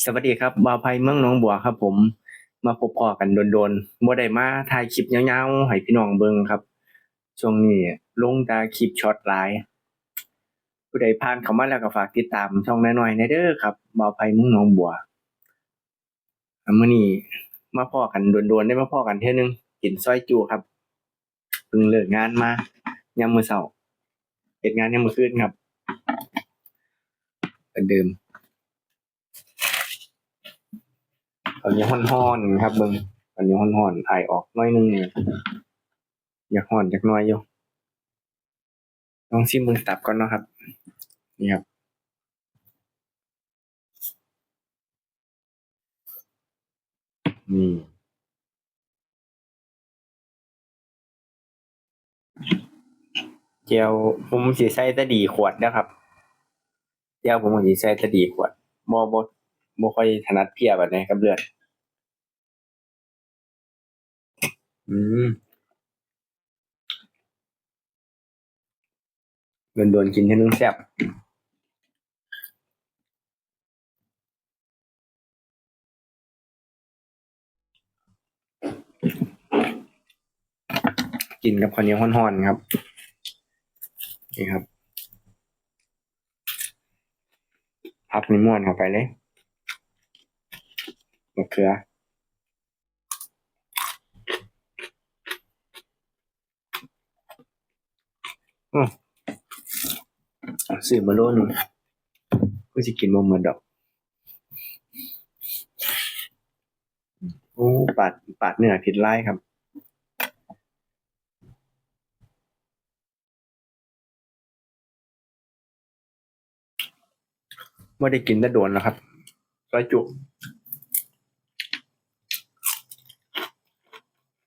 สวัสดีครับบาวไพเมืองหนองบัวครับ ผมมาพบพอกันโดนๆบ่ได้มาถ่ายคลิปยาวๆให้พี่น้องเบิ่งครับ ช่วงนี้ลงแต่คลิปช็อตหลาย ผู้ใดผ่านเข้ามาแล้วก็ฝากติดตามช่องน้อยๆในเด้อครับบาวไพเมืองหนองบัวอะมื้อนี้มาพอกันโดนๆได้มาพอกันเทื่อนึงกินซอยจูครับเพิ่งเลิกงานมายามมื้อเช้าเฮ็ดงานยามมื้อคืนครับเหมือนเดิม ตอนนี้ฮ้อนๆครับเบิ่งตอนนี้ฮ้อนๆไอออกน้อยนึงอยากฮ้อนจักหน่อยอยู่ลองชิมเบิ่งตับก่อนเนาะครับ นี่ครับนี่เจียวผมสิใส่ตะดีขวดนะครับเจียวผมสิใส่ตะดีขวดบ่บ่ บ่ค่อยถนัดเพียแบบนี้กับเลือด อืมโดนโดนกินให้นึงแซ่บกินกับข้าวเหนียวฮ้อนๆครับ นี่ครับพับนิม่วนเข้าไปเลย มะเขือ อืมซื้อมาโลหนึงก็จะกินบ่หมดดอก โอ้ปาดปาดเนื้อผิดไล่ครับไม่ได้กินได้โดนแล้วครับซอยจุ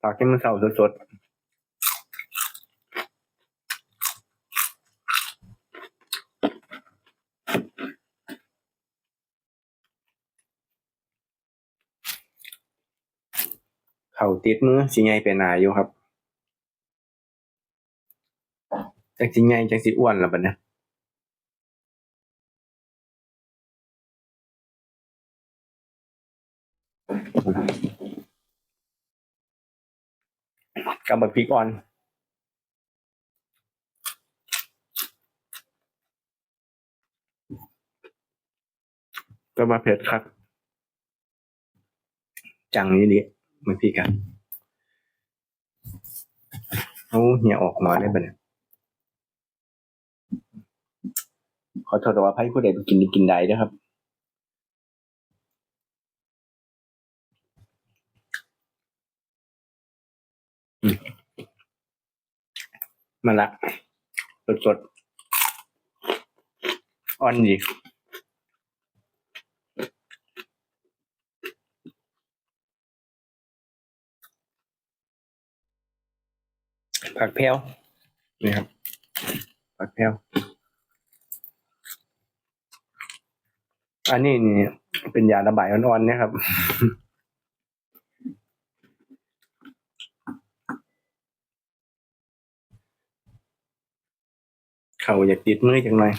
ฝากกินมันเสาสดๆเข่าติดมือสิไงเป็นนายอยู่ครับจักสิไงจักสิอ้วนแล้วบัดเนี้ย กับบักพริกอ่อน ก็มาเผ็ดครับ จังนี้ดิมันพี่กันเอาเหี่ยออกมาได้ปะเนี่ยขอโทษแต่ว่าไพ่ผู้ใดไปกินได้กินได้เด้อครับ มาละสดสดๆอ่อนดีผักแพรวนี่ครับ ผักแพรวอันนี้นี่เป็นยาระบายอ่อนๆเนี่ยครับ เขาอยากติดมือจังหน่อย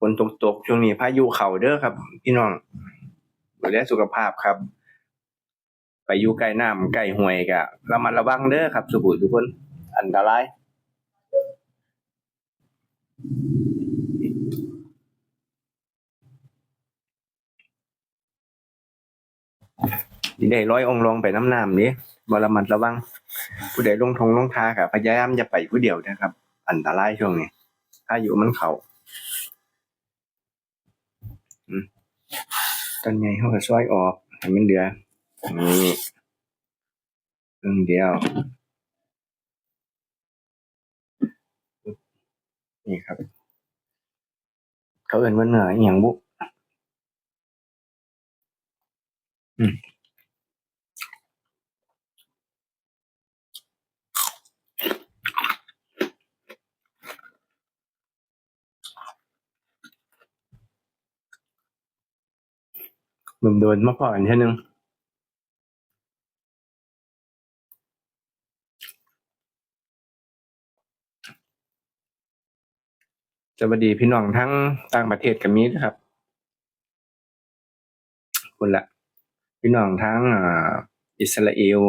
ฝนตกตกๆช่วงนี้พายุเข่าเด้อครับ พี่น้องดูแลสุขภาพครับ ไปอยู่ใกล้น้ำใกล้ห้วยก็ระมัดระวังเด้อครับ สุขุทุกคน อันตรายได้ร้อยองค์ลงไปน้ำน้ำนี้บระมัดระวัง ผู้ใดลงทงลงทากับพยายามอย่าไปผู้เดียวนะครับ อันตรายช่วงนี้ ถ้ายู่มันเขาอืมตอนใหญ่เขาก็ช่วยออกให้มันเดือนี่เรื่องเดียวนี่ครับ เขาเอื่นว่าเหนื่อยอย่างบุอืม ผมโดนมาพอกันเท่นึงสวัสดีพี่น้องทั้งต่างประเทศกับมีนะครับคนละพี่น้องทั้งอิสราเอล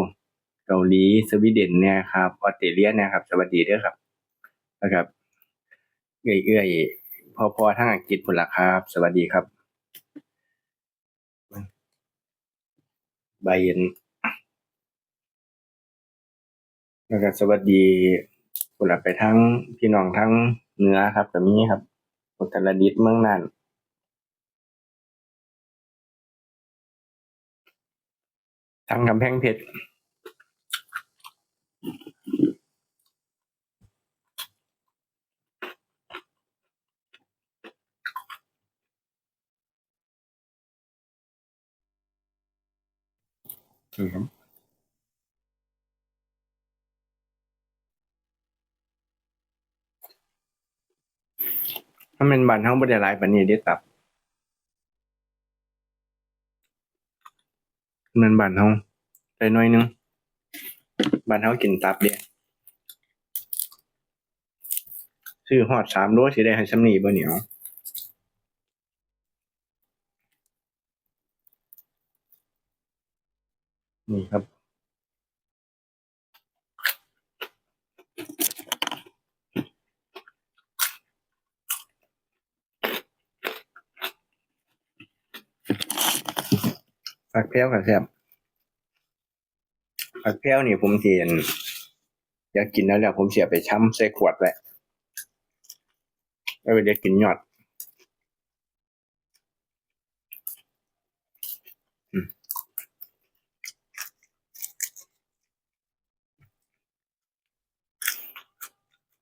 เกาหลีสวีเดนเนี่ยครับออสเตรเลียเนี่ยครับ สวัสดีด้อครับนะครับเอื้อยๆพอๆทั้งอังกฤษพุ่นละครับ สวัสดีครับ ใบเย็นแล้วก็สวัสดีพุ่นละไปทั้งพี่น้องทั้งเนื้อครับก็มีครับ อุตรดิตถ์เมืองน่านทั้งกำแพงเพชร อืมครับถ้าเป็นบ้านเฮาบ่ได้หายปานนี้เด้ตับมันบ้านเฮาได้น้อยนึงบ้านเฮากินตับเด้ซื้อฮอด3โลสิได้ให้ส่ำนีบ่เหนียเอา นี่ครับ ผักแพรวก็แซ่บผักแพรวนี่ผมสิอั่นอยากกินแล้วแล้วผมเสิเอาไปช้ำใส่ขวดแหละไว้ไว้เดี๋ยวกินยอด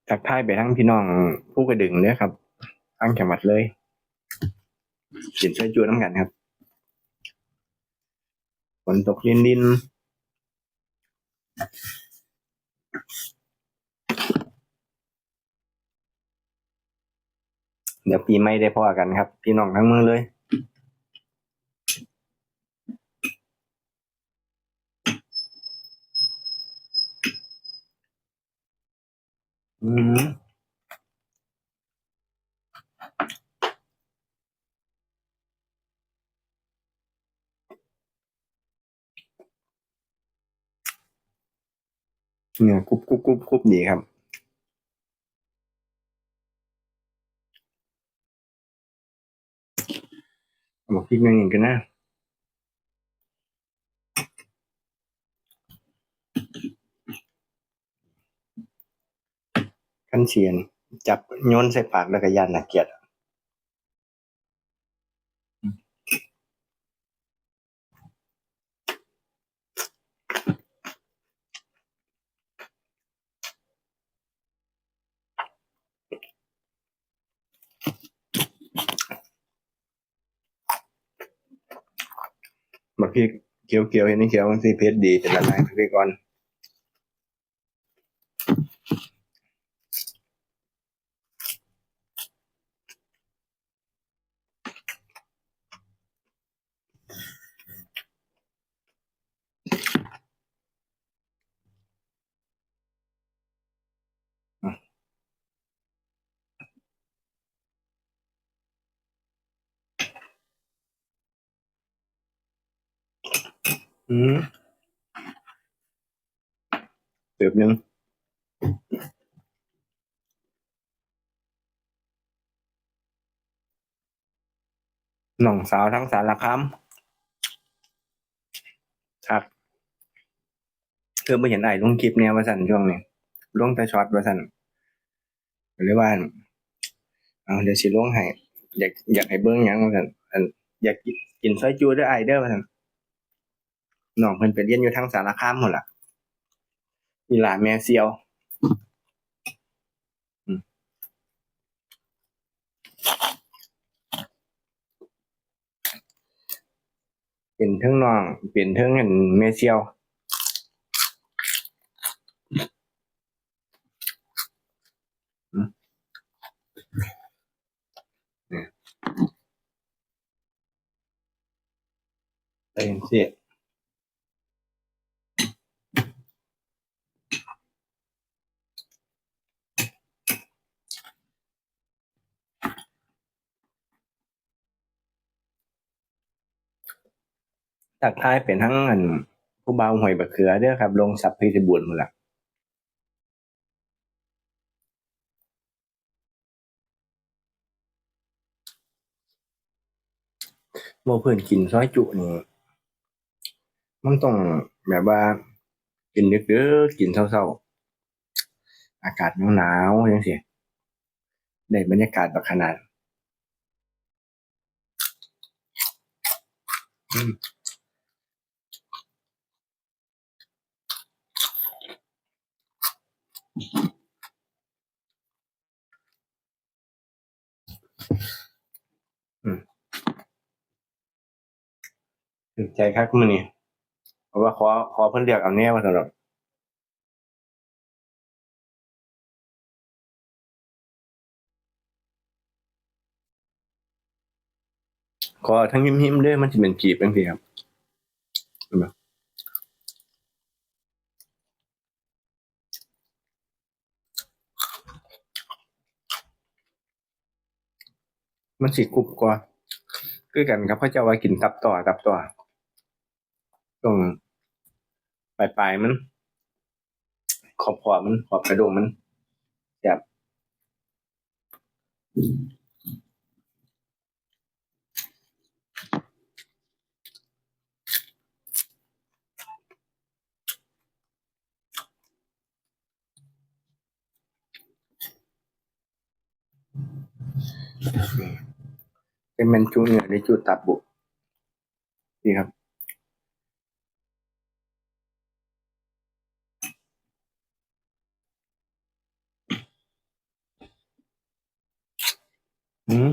ทักทายไปทั้งพี่น้องผู้กระดึงเด้อครับทั้งจังหวัดเลยกินช่วยจูน้ำกันครับฝนตกลินลินเดี๋ยวปีใหม่ได้พอกันครับ พี่น้องทั้งเมืองเลย อืมเนี่ยกรุบกรุบกรุบกรุบดีครับเอาบอกพริกหน่อยหนึ่งกันนะ ขั้นเชียน จับโยนใส่ปากแล้วก็ยันน่ะเกลียดบักพริกเขียวเขียวเห็นนี่เขียวมันสีเพชรดีเป็นละลายพริกก่อน อืมเติบหนึ่งน้องสาวทั้งสารคามครับเธอไม่เห็นไอ้ลงคลิปเนี่ยว่าสั่นช่วงนี้ลงแต่ช็อตว่าสั่นหรือว่าเอาเดี๋ยวสิลงให้อยากอยากให้เบิ้งหยังว่าสั่นอันอยากกินกินซอยจูด้วยไอเด้อว่าสั่น น้องเพิ่นไปเรียนอยู่ทางสารคามหมดล่ะอีหลาแม่เซียวเป็นเทิงน้องเป็นเทิงอันแม่เซียวเอืมเนี่ย ตักทายเป็นทั้งอันผู้เบาวหอยบะเขือเด้อครับ ลงสับเพชรบูรณ์หมดละโมเพื่อนกินซอยจุนี่มันต้องแบบว่า กินดึกเด้อกินเช้าๆ อากาศหนาวๆจังซี่ได้บรรยากาศแบบขนาด อืม ถูก ใจคักมื้อนี้เพราะว่าขอขอเพิ่นเลือกเอาแนวว่าซั่นดอกขอทั้งหิมๆเด้อมันสิเป็นกีบจังซี่ครับเห็นบ่ มันสิกรุบกว่า คือกันครับเขาจะว่ากินตับต่อตับต่อตรงปลายๆมัน ขอบๆมัน ขอบกระดูกมันแบบ เป็นแมนจูเนื้อในจูตับบุนี่ครับอืม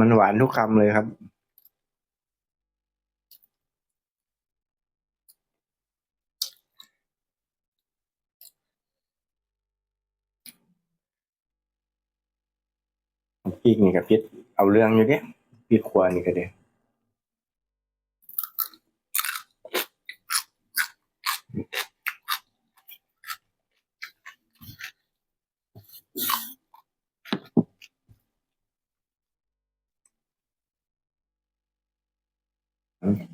มันหวานทุกคำเลยครับ พริกนี่กับพริกเอาเรื่องอยู่เด้พริกขัวนี่ก็เด้อืม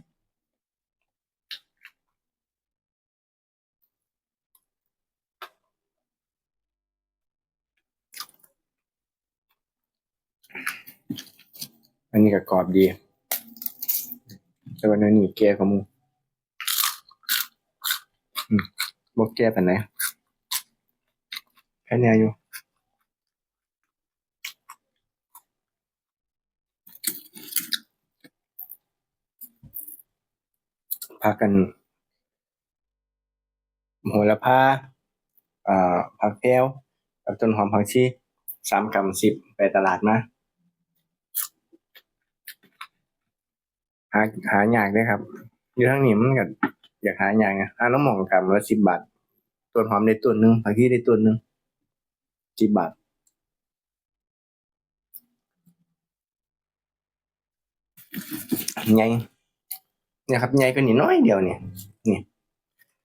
นนี้ก็กรอบดี แต่ว่าอันนี้แก่กว่าหมูอืมบ่แก่ปานใดแค่แน่อยู่พากันโหระพาอ่าผักแพรวกับต้นหอมผักชีสามกำสิบไปตลาดมาาหายากเด้ครับ อยู่ทางนี้มันก็อยากหายากไงหาน้ำหมองกำละสิบบาทต้นหอมได้ต้นหนึ่งผักชีได้ต้นหนึ่งสิบบาทใหญ่เนี่ยครับใหญ่กว่านี้น้อยเดียวเนี่ยนี่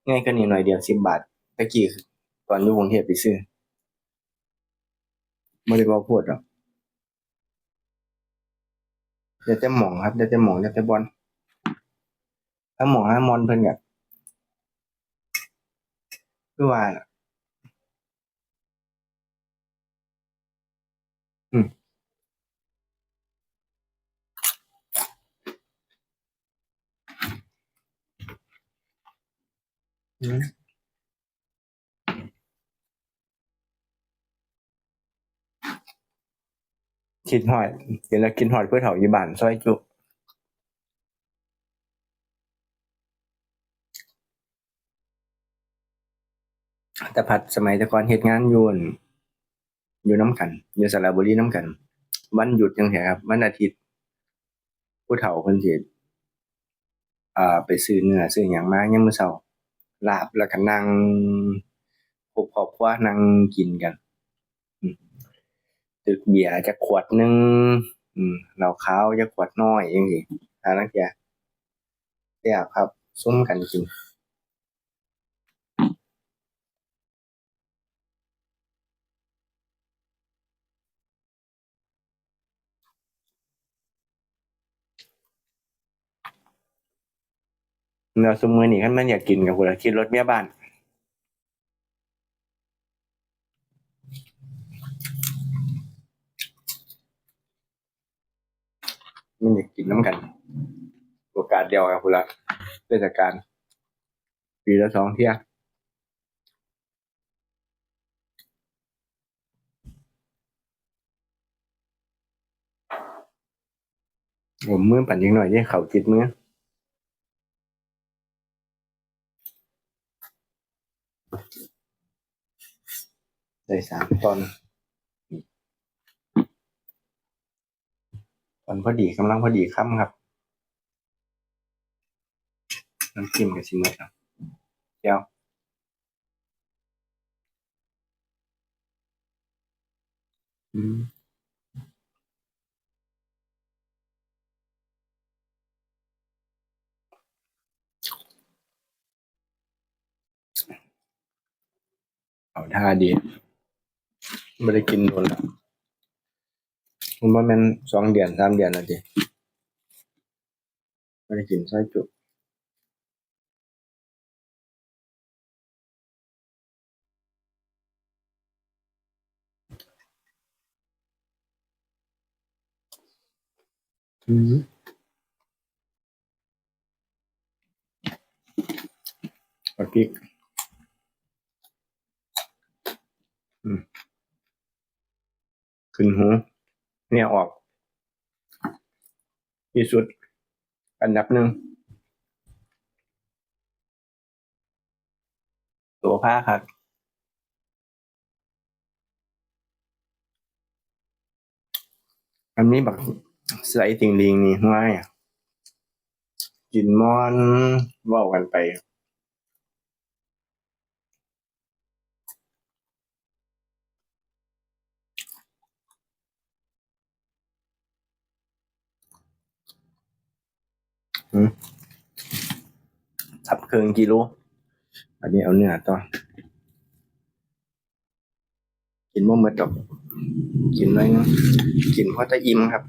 ใหญ่กว่านี้หน่อยเดียวสิบบาทตะกี้ตอนอยู่กรุงเทพไปซื้อบ่ได้เว้าโพดดอก เดี๋ยวจะหมองครับเดี๋ยวจะหมองเดี๋ยวจะบอลถ้าหมองถ้ามอนเพิ่นกับคือว่าอืมอืม คิดฮอดเห็นแล้วคิดฮอดผู้เฒ่าอยู่บ้านซอยจุแต่พัดสมัยต่ก่อนเฮ็ดงานยูนอยู่น้ำกัน อยู่สระบุรีน้ำกัน วันหยุดจังซี้ครับ วันอาทิตย์ ผู้เฒ่าเพิ่นสิอ่าไปซื้อเนื้อซื้อหยังมายามมื้อเช้าลาบแล้วก็นั่งพบครอบครัวนั่งกินกัน ตึกเบียร์จะขวดหนึ่งอืมเหล้าขาจะขวดน้อยอย่างนี้อานักเกียร์เสียครับ ซุ้มกันกินเนื้อสมือนี่ขั้นมันอยากกินกับคุณคิดรถเบี้ยบ้าน มันอยากกินน้ำกัน โอกาสเดียวกับพุ่นละเทศกาลปีละสองเที่ยผมมือปั่นยิงหน่อยที่เขาจิตมือได้สามตอน ตอนพอดีกำลังพอดีค่ำครับน้ำจิ้มกับซิมเมอร์ครับเจียวอืมเอาท่าดีไม่ได้กินโดนแล้ว ผมว่ามันสองเดือนสามเดือนแล้วดิไม่ได้กินซอยจุอืมเอาพริกอืมขึ้นหู เนี่ยออกที่สุด อันดับหนึ่งตัวผ้าครับอันนี้แบบใส่ติงลิงนี่ง่ายอะกินมอนว่ากันไป สับเครื่องกิโลอันนี้เอาเนื้อต่อกินบ่หมดดอก กินน้อยนึงกินเพราะจะอิ่มครับ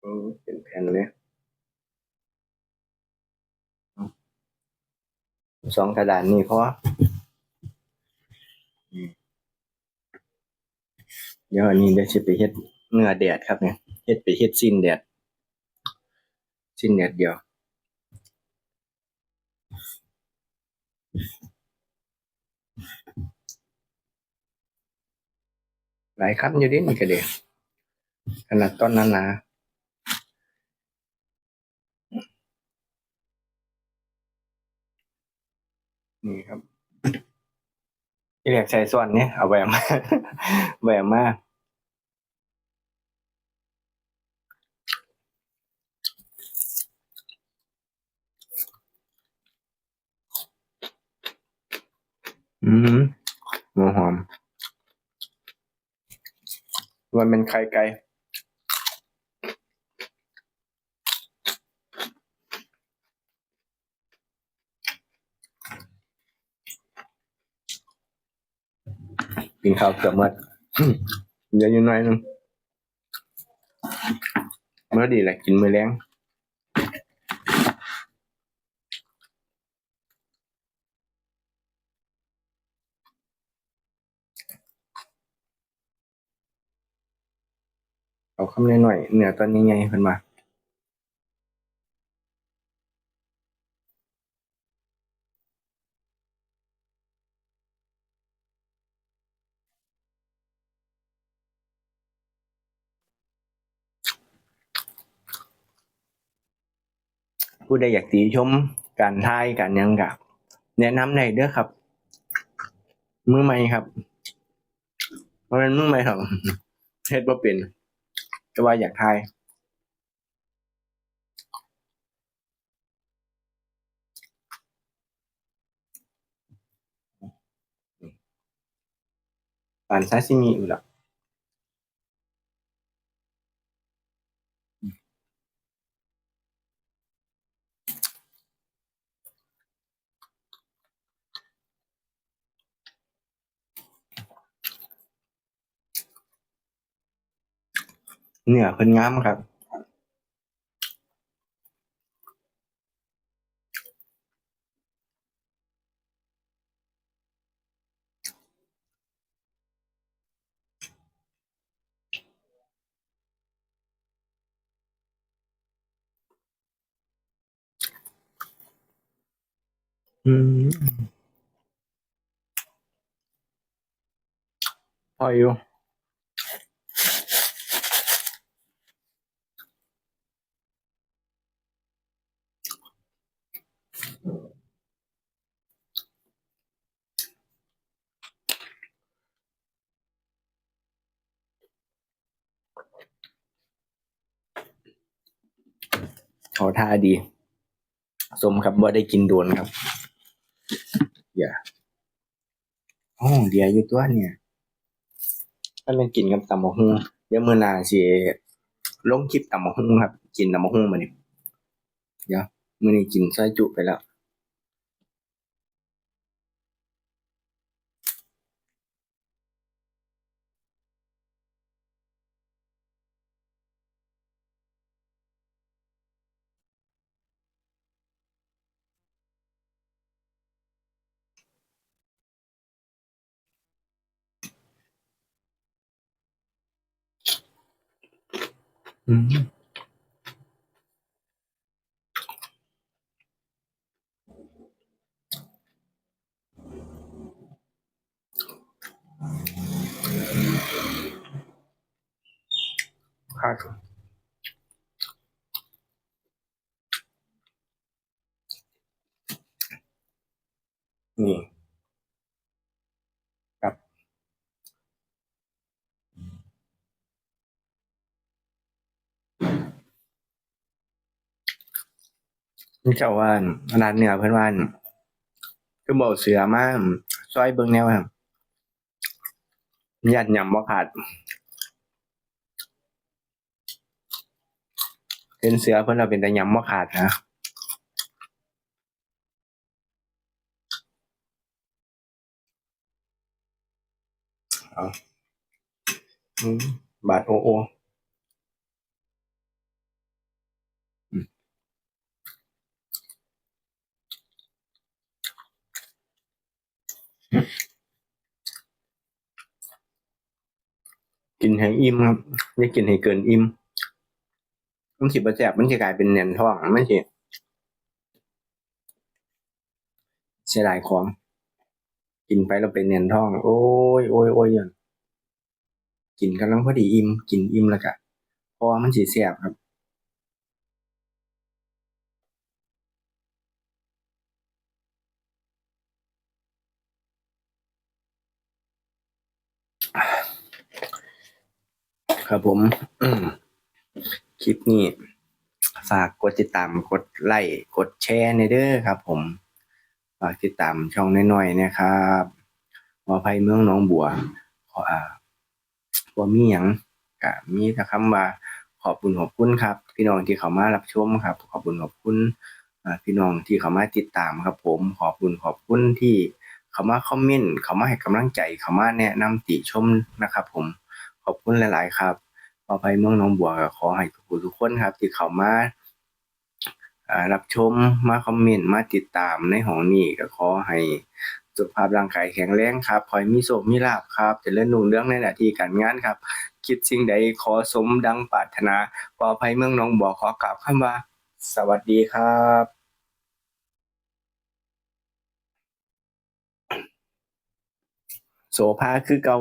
โอ้เป็นแผ่นเลยสองกระดานนี่เพราะว่าอืม เดี๋ยวอันนี้เดี๋ยวจะไปเฮ็ดเนื้อแดดครับเนี่ยเฮ็ดไปเฮ็ดสิ้นแดดสิ้นแดดเดียวหลายคันอยู่ดินี่ก็เดียขนาดต้นนั้นนะนี่ครับ เรียกใช้ส่วนนี้เอาแหวมแหวมมากอืมหัวหอม มันเป็นไข่ไก่ กินข้าวเกือบหมดเหลืออยู่หน่อยนึงเมื่อดีแหละกินมื้อแรงเอาคำน้อยๆเนื้อตอนใหญ่ๆเพิ่นมา ผู้ใดอยากติชมการถ่ายการยังก็แนะนำได้เด้อครับ มือใหม่ครับบ่แม่นมือใหม่หรอกเฮ็ดบ่เป็นแต่ว่าอยากถ่ายปานซาซิมิอยู่แล้ว เนื้อเพิ่นงามครับ อืมพออยู่ ท่าดี สมครับว่าได้กินโดนครับอย่าอ๋อเดียอยู่ตัวเนี่ยถ้าเป็นกินกับตำมะฮุ่งเดี๋ยวมื่อนาสิลงคลิปตำมะฮุ่งครับ กินตำมะฮุ่งมาเนี่เดี๋ยวมื่อนี้กินซอยจุไปแล้ว อืมครับนี่ ครับ นี่เจ้าว่าร้านเนื้อเพิ่อนว่าคือบอาเสือมาซอยเบิ่งแนวครับยันยำบ่ขาดเห็นเสือเพิ่อนว่าเป็นแต่ยำบ่ขาดนะอาอืมบาทโอโอ กินให้อิ่มครับอย่ากินให้เกินอิ่มมันสิบ่แซ่บมันสิกลายเป็นแน่นท้องมันสิเสียดายของ กินไปแล้วเป็นแน่นท้อง โอ้ยโอ้ยโอ้ยอย่างกินกำลังพอดีอิ่มกินอิ่มแล้วก็เพราะว่ามันสิแซ่บครับ ครับผมคลิปนี้ ฝากกดติดตามกดไลค์กดแชร์ในเด้อครับ ผมฝากติดตามช่องน้อยๆนะครับวอภัยเมืองหนองบัวขออ่าบ่มีหยังก็มีแต่คำว่าขอบคุณขอบคุณครับ พี่น้องที่เข้ามารับชมครับ ขอบคุณขอบคุณพี่น้องที่เข้ามาติดตามครับ ผมขอบคุณขอบคุณที่เข้ามาคอมเมนต์เข้ามาให้กำลังใจเข้ามาแนะนำติชมนะครับ ผม อบคุณหลาย ๆ ครับขอภัยเมืองหนองบัวก็ขอให้ทุกผู้ทุกคนครับ ที่เข้ามารับชมมาคอมเมนต์มาติดตามในห้องนี้ก็ขอให้สุขภาพร่างกายแข็งแรงครับขอให้มีโชคมีลาภครับจะเจริญรุ่งเรืองในหน้าที่การงานครับ คิดสิ่งใดขอสมดังปรารถนาขอภัยเมืองหนองบัวขอกล่าวคำว่า สวัสดีครับโสภาคือเกา